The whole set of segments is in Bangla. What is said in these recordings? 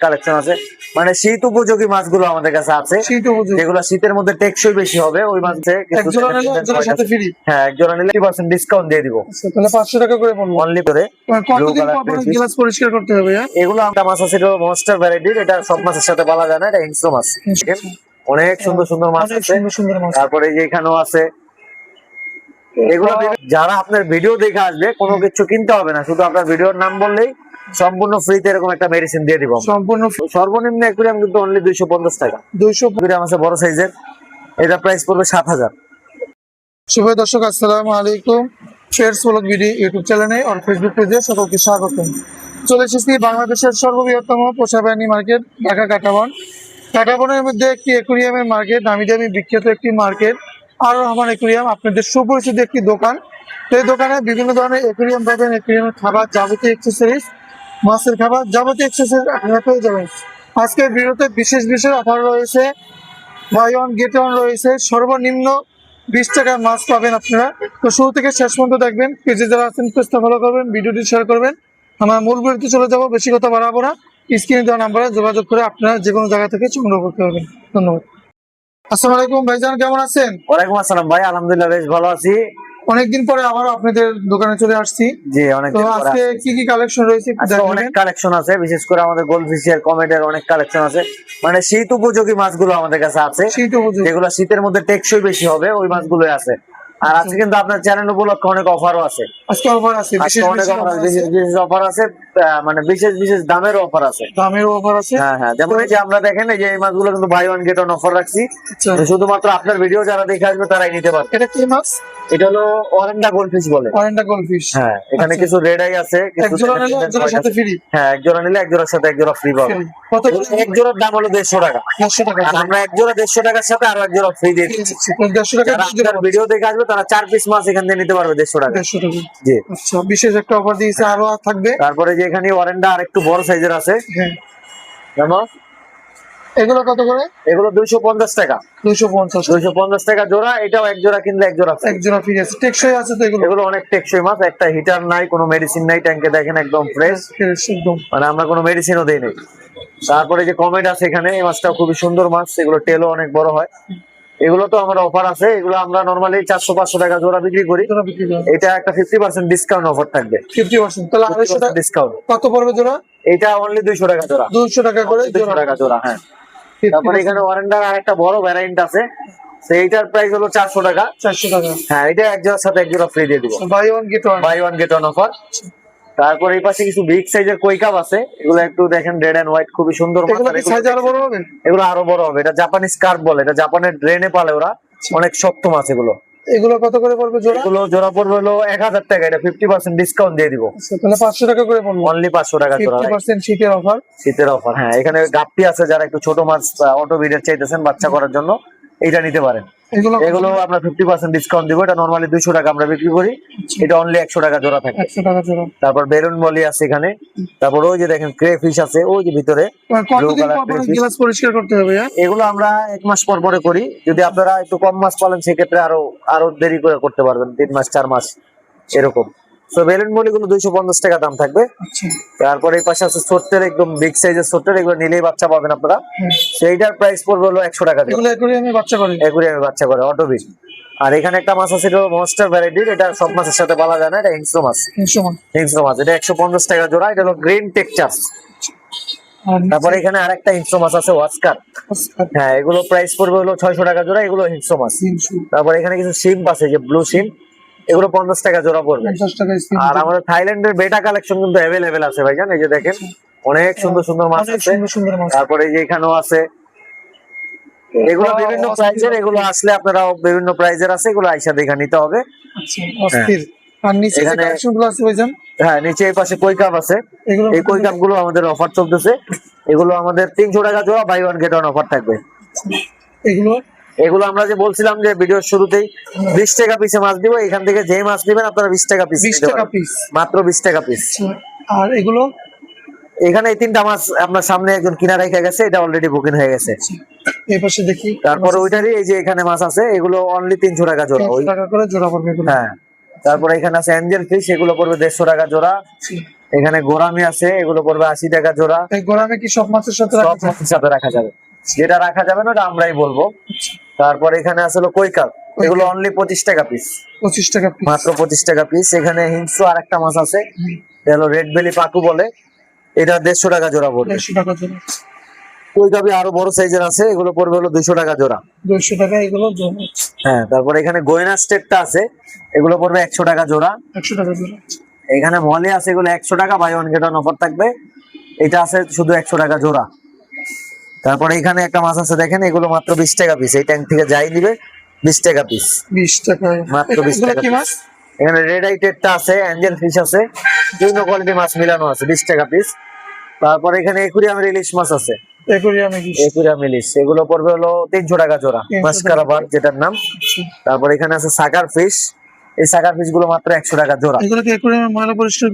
কালেকশন আছে। মানে শীত উপযোগী মাছগুলো আমাদের কাছে আছে। যেগুলো শীতের মধ্যে টেকসই বেশি হবে ওই মাছে হ্যাঁ এক জোড়া নিলে পার্সেন্ট ডিসকাউন্ট দিয়ে দিব। পাঁচশো টাকা করে অনলি করে। পরিষ্কার করতে হবে হ্যাঁ? এগুলো একটা মাছ আছে মনস্টার ভ্যারাইটির এটা সব মাছের সাথে বলা যায় না এটা হিংস্র মাছ। অনেক সুন্দর সুন্দর মাছ আছে। তারপরে এখানেও আছে। এগুলো যারা আপনার ভিডিও দেখে আসবে কোনো কিছু কিনতে হবে না শুধু আপনার ভিডিওর নাম বললেই সম্পূর্ণ ফ্রিতে এরকম একটা মেডিসিন দিয়ে দিব। সম্পূর্ণ সর্বনিম্ন অ্যাকুরিয়াম কিন্তু অনলি দুইশো পঞ্চাশ টাকা। দুইশো অ্যাকুরিয়াম আছে বড় সাইজের। এটা প্রাইস পড়বে সাত হাজার। শুভ দর্শক আসসালামু আলাইকুম। ফেয়ার্স ব্লগ ভিডিও ইউটিউব চ্যানেলে আর ফেসবুক পেজে সকলকে স্বাগত চলে এসেছি বাংলাদেশের সর্ববৃহত্তম পোষাবাহিনী মার্কেট ঢাকা কাটাবন। কাটাবনের মধ্যে একটি একুরিয়ামের মার্কেট নামি দামি বিখ্যাত একটি মার্কেট আর রহমান একুরিয়াম আপনাদের সুপরিচিত একটি দোকান। এই দোকানে বিভিন্ন ধরনের একুরিয়াম পাবেন। একুরিয়ামের খাবার যাবতীয় এক্সেসরিজ মাছের খাবার যাবতীয় এক্সেসরিজ আপনারা পেয়ে যাবেন। আজকের ভিডিওতে বিশেষ বিশেষ অফার রয়েছে। বাই ওয়ান গেট ওয়ান রয়েছে। সর্বনিম্ন বিশ টাকার মাছ পাবেন আপনারা। তো শুরু থেকে শেষ পর্যন্ত দেখবেন। পেজে যারা আছেন, পেজটা ফলো করবেন, ভিডিওটি শেয়ার করবেন। আমরা মূল ভিডিওতে চলে যাব, বেশি কথা বাড়াবো না। স্ক্রিনে দেওয়া নাম্বারে যোগাযোগ করে আপনারা যে কোনো জায়গা থেকে সংগ্রহ করতে পারবেন। ধন্যবাদ। আসসালামু আলাইকুম ভাইজান, কেমন আছেন? ওয়ালাইকুম আসসালাম ভাই, আলহামদুলিল্লাহ, বেশ ভালো আছি। অনেকদিন পরে আবার আপনাদের দোকানে চলে আসছি। জি অনেক তো আজকে কি কি কালেকশন রয়েছে অনেক কালেকশন আছে বিশেষ করে আমাদের গোল্ড ফিশের কমেডের অনেক কালেকশন আছে। মানে শীত উপযোগী মাছগুলো আমাদের কাছে আছে। শীত উপযোগী। যেগুলো শীতের মধ্যে টেকসই বেশি হবে ওই মাছগুলোই আছে। আর আজকে কিন্তু আপনার চ্যানেল উপলক্ষে অনেক অফারও আছে। আজকে অফার আছে বিশেষ অফার আছে। মানে বিশেষ বিশেষ দামের অফার আছে। দামের অফার আছে। হ্যাঁ হ্যাঁ যেমন এই যে আমরা দেখেন এই যে এই মাছগুলো কিন্তু buy one get one offer রাখছি। আচ্ছা। শুধুমাত্র আপনার ভিডিও যারা দেখে আসবে তারাই নিতে পারবে। এটা কি মাছ? এটা হলো অরেন্ডা গোল্ড ফিশ বলে। অরেন্ডা গোল্ডফিশ হ্যাঁ এখানে আচ্ছা। কিছু রেড আই আছে এক জোড়া নিলে এক জোড়ার সাথে ফ্রি হ্যাঁ এক জোড়া নিলে এক জোড়ার সাথে এক জোড়া ফ্রি পাবে। কত এক জোড়ার দাম হলো দেড়শো টাকা। দেড়শো টাকা। আমরা এক জোড়া দেড়শো টাকার সাথে আরও এক জোড়া ফ্রি দিয়ে দিচ্ছি। টাকা ভিডিও দেখে আসবে তারা চার পিস মাছ এখান থেকে নিতে পারবে দেড়শো টাকা। দেড়শো টাকা। জি। আচ্ছা বিশেষ একটা অফার দিয়েছে আরও থাকবে। তারপরে যে এখানে ওয়ারেন্ডা আর একটু বড় সাইজের আছে। হ্যাঁ। জানো এগুলো কত করে? এগুলো দুইশো পঞ্চাশ টাকা। দুইশো পঞ্চাশ দুইশো পঞ্চাশ টাকা জোড়া এটাও এক জোড়া কিনলে এক জোড়া। এক জোড়া ফ্রি আছে। টেকসই আছে তো এগুলো? এগুলো অনেক টেকসই মাছ একটা হিটার নাই কোনো মেডিসিন নাই ট্যাঙ্কে দেখেন একদম ফ্রেশ ফ্রেশ একদম। মানে আমরা কোনো মেডিসিনও দেই নাই তারপরে যে কমেট আছে এখানে এই মাছটাও খুবই সুন্দর মাছ এগুলো টেলও অনেক বড় হয়। এগুলো তো আমার অফার আছে এগুলো আমরা নর্মালি চারশো পাঁচশো টাকা জোড়া বিক্রি করি। এটা একটা ফিফটি পার্সেন্ট ডিসকাউন্ট অফার থাকবে। ফিফটি পার্সেন্ট তাহলে আড়াইশো টাকা ডিসকাউন্ট কত পড়বে জোড়া? এটা অনলি দুইশো টাকা জোড়া। দুইশো টাকা করে দুইশো টাকা জোড়া হ্যাঁ। তারপরে এখানে ওয়ারেন্ডার আর একটা বড় ভ্যারাইন্ট আছে। সেইটার প্রাইস হলো চারশো টাকা। চারশো টাকা। হ্যাঁ এটা এক জোড়ার সাথে এক জোড়া ফ্রি দিয়ে দিব। Buy one get one buy one get one offer তারপরে এই পাশে কিছু বিগ সাইজের কই কাপ আছে। এগুলো একটু দেখেন রেড এন্ড হোয়াইট খুবই সুন্দর সাইজ আরও বড় হবে? এগুলো আরও বড় হবে। এটা জাপানিজ কার্প বলে। এটা জাপানের ড্রেনে পালে ওরা। অনেক শক্ত মাছ এগুলো। এগুলো কত করে পড়বে জোড়া? এগুলো জোড়া পড়বে হলো এক হাজার টাকা। এটা ফিফটি পার্সেন্ট ডিসকাউন্ট দিয়ে দিব। আচ্ছা, তাহলে টাকা করে পড়ব অনলি পাঁচশো টাকা জোড়া। ফিফটি পার্সেন্ট শীতের অফার শীতের অফার হ্যাঁ। এখানে গাপ্পি আছে যারা একটু ছোট মাছ অটো বিডের চাইতেছেন বাচ্চা করার জন্য। এটা নিতে পারেন। এগুলো আমরা ফিফটি পার্সেন্ট ডিসকাউন্ট দিব। এটা নর্মালি দুইশো টাকা আমরা বিক্রি করি। এটা অনলি একশো টাকা জোড়া থাকে। তারপর বেলুন মলি আছে এখানে। তারপর ওই যে দেখেন ক্রে ফিশ আছে ওই যে ভিতরে পরিষ্কার করতে হবে হ্যাঁ? এগুলো আমরা এক মাস পর পরে করি। যদি আপনারা একটু কম মাছ পালেন সেক্ষেত্রে আরও আরও দেরি করে করতে পারবেন তিন মাস চার মাস এরকম। তো বেলুন মলি গুলো দুইশো পঞ্চাশ টাকা দাম থাকবে। আচ্ছা। তারপরে এই পাশে আছে ছোট্টের একদম বিগ সাইজের ছোট্টের এগুলো নিলেই বাচ্চা পাবেন আপনারা। সেইটার প্রাইস পড়বে হলো একশো টাকা এগুলো বাচ্চা করে। একুরিয়ামে বাচ্চা করে আর এখানে একটা মাছ আছে মনস্টার ভ্যারাইটির এটা সব মাছের সাথে বলা যায় না এটা হিংস্র মাছ। হিংস্র মাছ। এটা একশো পঞ্চাশ টাকা জোড়া এটা হলো গ্রিন টেক্সচার আর তারপরে এখানে আরেকটা হিংস্র মাছ আছে ওয়াস্কার হ্যাঁ এগুলো প্রাইস পড়বে হলো ছয়শো টাকা জোড়া এগুলো হিংস্র মাছ। তারপরে এখানে কিছু সিম আছে যে ব্লু সিম এগুলো পঞ্চাশ টাকা জোড়া পড়বে। আর আমাদের থাইল্যান্ডের বেটা কালেকশন কিন্তু অ্যাভেলেবেল আছে ভাইজান এই যে দেখেন অনেক সুন্দর সুন্দর মাছ আছে। তারপরে এই যে এখানেও আছে। এগুলো বিভিন্ন প্রাইজের এগুলো আসলে আপনারা বিভিন্ন প্রাইজের আছে এগুলো আইসা দেখা নিতে হবে। আচ্ছা আর নিচে আছে হ্যাঁ নিচে এই পাশে কই কাপ আছে। এই কই কাপগুলো আমাদের অফার চলতেছে। এগুলো আমাদের তিনশো টাকা জোড়া buy one get one offer থাকবে। এগুলো এগুলো আমরা যে বলছিলাম যে ভিডিওর শুরুতেই বিশ টাকা পিসে মাছ দিব এখান থেকে যে মাছ দিবেন আপনারা বিশ টাকা পিস বিশ টাকা পিস মাত্র বিশ টাকা পিস আর এগুলো? এখানে এই তিনটা মাছ আপনার সামনে একজন কিনা রেখে গেছে এটা অলরেডি বুকিং হয়ে গেছে। এই পাশে দেখি। তারপরে ওইটারই এই যে এখানে মাছ আছে এগুলো অনলি তিনশো টাকা জোড়া। ওই টাকা করে জোড়া পড়বে হ্যাঁ। তারপরে এখানে আছে অ্যাঞ্জেল ফিশ এগুলো পড়বে দেড়শো টাকা জোড়া। এখানে গোরামি আছে এগুলো পড়বে আশি টাকা জোড়া। গোলামে কি সব মাছের সাথে সব মাছের সাথে রাখা যাবে। যেটা রাখা যাবে না ওটা আমরাই বলব। তারপর এখানে হলো কৈকাল। এগুলো অনলি পঁচিশ টাকা পিস পঁচিশ টাকা পিস মাত্র পঁচিশ টাকা পিস এখানে হিংসু আর একটা মাছ আছে। এটা হলো রেড বেলি পাকু বলে। এটা দেড়শো টাকা জোড়া পড়বে। দেড়শো টাকা জোড়া। কৈকাবি আরও বড় সাইজের আছে। এগুলো পড়বে হলো দুশো টাকা জোড়া। দুইশো টাকা এগুলো হ্যাঁ তারপর এখানে গয়না স্টেটটা আছে। এগুলো পড়বে একশো টাকা জোড়া। একশো টাকা জোড়া। এখানে মলে আছে এগুলো একশো টাকা। বাই ওয়ান গেট অফার থাকবে। এটা আছে শুধু একশো টাকা জোড়া। তারপরে এখানে একটা মাছ আছে দেখেন এগুলো মাত্র বিশ টাকা পিস এই ট্যাঙ্ক থেকে যাই নিবে বিশ টাকা পিস বিশ টাকা। মাত্র 20 এগুলো টাকা কি মাছ? এখানে রেড আইটেডটা আছে অ্যাঞ্জেল ফিশ আছে বিভিন্ন কোয়ালিটি মাছ মিলানো আছে বিশ টাকা পিস তারপর এখানে একুরিয়ামের ইলিশ মাছ আছে। একুরিয়ামে বিশ একুরিয়াম ইলিশ এগুলো পড়বে হলো তিনশো টাকা জোড়া 300 যেটার নাম। তারপর এখানে আছে সাকার ফিশ এই সাকার ফিশগুলো মাত্র একশো টাকা জোড়া। এগুলো কি একুরিয়ামে ময়লা পরিষ্কার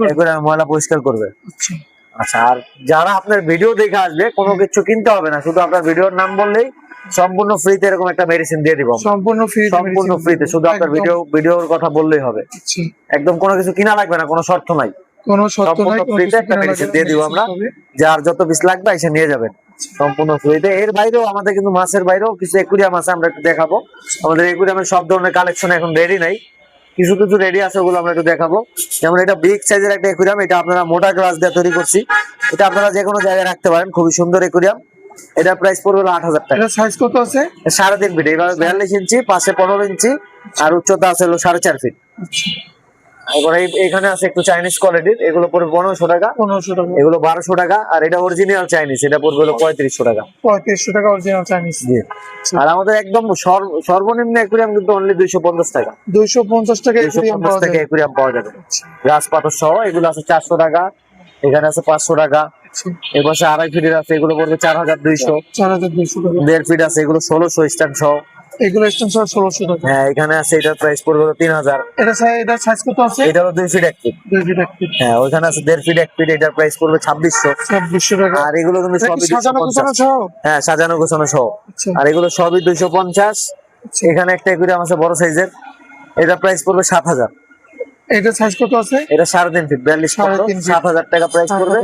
ময়লা করবে। আচ্ছা। আচ্ছা আর যারা আপনার ভিডিও দেখে আসবে কোনো কিছু কিনতে হবে না শুধু আপনার ভিডিওর নাম বললেই সম্পূর্ণ ফ্রিতে এরকম একটা মেডিসিন দিয়ে দিব। সম্পূর্ণ ফ্রি সম্পূর্ণ ফ্রিতে শুধু আপনার ভিডিও ভিডিওর কথা বললেই হবে। একদম কোনো কিছু কিনা লাগবে না কোনো শর্ত নাই। কোনো শর্ত সম্পূর্ণ নাই কোনো free তে কিছু একটা লাগবে দিয়ে দিব আমরা। যার যত পিস লাগবে এসে নিয়ে যাবেন। সম্পূর্ণ ফ্রিতে এর বাইরেও আমাদের কিন্তু মাছের বাইরেও কিছু একুরিয়াম আছে আমরা একটু দেখাবো। আমাদের একুরিয়ামের সব ধরনের কালেকশন এখন রেডি নাই। কিছু কিছু রেডি আছে ওগুলো আমরা একটু দেখাবো। যেমন এটা বিগ সাইজের একটা একুরিয়াম এটা আপনারা মোটা গ্লাস দিয়ে তৈরি করছি। এটা আপনারা যে কোনো জায়গায় রাখতে পারেন খুবই সুন্দর একুরিয়াম এটা প্রাইস পড়বে আট হাজার টাকা। এটা সাইজ কত আছে? সাড়ে তিন ফিট এবার বিয়াল্লিশ ইঞ্চি পাশে পনেরো ইঞ্চি আর উচ্চতা আছে হলো সাড়ে চার ফিট এবার এখানে আছে একটু চাইনিজ কোয়ালিটির এগুলো পড়বে পনেরোশো টাকা। পনেরোশো টাকা। এগুলো বারোশো টাকা। আর এটা অরিজিনাল চাইনিজ এটা পড়বে হলো পঁয়ত্রিশশো টাকা। পঁয়ত্রিশশো টাকা অরিজিনাল চাইনিজ জি। আর আমাদের একদম সর্বনিম্ন একুরিয়াম কিন্তু অনলি দুইশো পঞ্চাশ টাকা। দুইশো পঞ্চাশ টাকা একুরিয়াম পাওয়া যাবে। গাছ পাথর সহ এগুলো আছে চারশো টাকা। এখানে আছে পাঁচশো টাকা। আচ্ছা, এ পাশে আড়াই ফিটের আছে। এগুলো পড়বে চার হাজার দুইশো। চার হাজার দুইশো দেড় ফিট আছে। এগুলো ষোলোশো স্ট্যান্ড সহ। এগুলো টাকা। হ্যাঁ এখানে আছে এটার প্রাইস পড়বে এটা সাই- এটা সাইজ কত আছে? এটা হলো দুই ফিট এক ফিট দুই ফিট এক ফিট হ্যাঁ আছে ফিট এক ফিট এটার প্রাইস পড়বে ছাব্বিশশো। ছাব্বিশশো টাকা। আর এগুলো কিন্তু সবই সাজানো গোছানো সহ? হ্যাঁ সাজানো গোছানো সহ। আচ্ছা। আর এগুলো সবই দুইশো পঞ্চাশ। আচ্ছা। এখানে একটা একুরিয়াম আছে বড় সাইজের এটা প্রাইস পড়বে সাত হাজার। এটা সাইজ কত আছে? এটা সাড়ে তিন ফিট বিয়াল্লিশ। সাত হাজার টাকা প্রাইস পড়বে।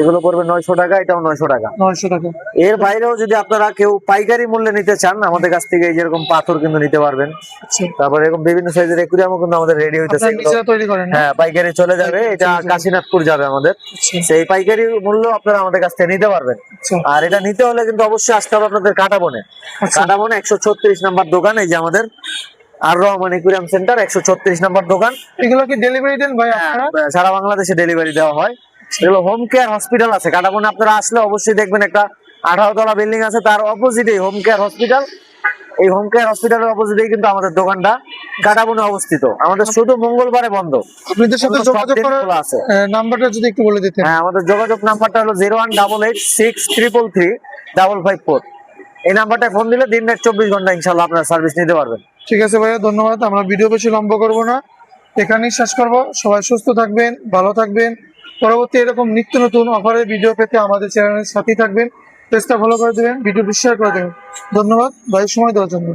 এগুলো পড়বে নয়শো টাকা এটাও নয়শো টাকা। নয়শো টাকা। এর বাইরেও যদি আপনারা কেউ পাইকারি মূল্যে নিতে চান আমাদের কাছ থেকে যেরকম পাথর কিন্তু নিতে পারবেন। আচ্ছা। তারপর এরকম বিভিন্ন সাইজের একুরিয়ামও কিন্তু আমাদের রেডি হইতেছে। করেন না? হ্যাঁ পাইকারি চলে যাবে। এটা কাশীনাথপুর যাবে আমাদের। আচ্ছা। সেই পাইকারি মূল্য আপনারা আমাদের কাছ থেকে নিতে পারবেন। আচ্ছা। আর এটা নিতে হলে কিন্তু অবশ্যই আসতে হবে আপনাদের কাটাবনে আচ্ছা। কাটাবনে একশো ছত্রিশ নাম্বার দোকান এই যে আমাদের। আর রহমান একুরিয়াম সেন্টার একশো ছত্রিশ নম্বর দোকান। এগুলো কি ডেলিভারি দেন ভাই সারা বাংলাদেশে ডেলিভারি দেওয়া হয়। এগুলো হোম কেয়ার হসপিটাল আছে। কাটাবনে আপনারা আসলে অবশ্যই দেখবেন একটা আঠারো তলা বিল্ডিং আছে তার অপোজিটে হোম কেয়ার হসপিটাল এই হোম কেয়ার হসপিটালের অপোজিটেই কিন্তু আমাদের দোকানটা কাটাবনে অবস্থিত। আমাদের শুধু মঙ্গলবারে বন্ধ। আপনাদের সাথে অন্য যোগাযোগ করার আছে। নাম্বারটা যদি একটু বলে দিতেন। হ্যাঁ আমাদের যোগাযোগ নাম্বারটা হলো zero one double eight six triple three double five four এই নাম্বারটা ফোন দিলে দিন রাত চব্বিশ ঘণ্টা ইনশাল্লাহ আপনার সার্ভিস নিতে পারবেন। ঠিক আছে ভাইয়া, ধন্যবাদ। আমরা ভিডিও বেশি লম্বা করব না। এখানেই শেষ করব। সবাই সুস্থ থাকবেন, ভালো থাকবেন। পরবর্তী এরকম নিত্য নতুন অফারের ভিডিও পেতে আমাদের চ্যানেলের সাথেই থাকবেন। পেজটা ফলো করে দেবেন ভিডিওটি শেয়ার করে দেবেন। ধন্যবাদ। ভাই সময় দেওয়ার জন্য।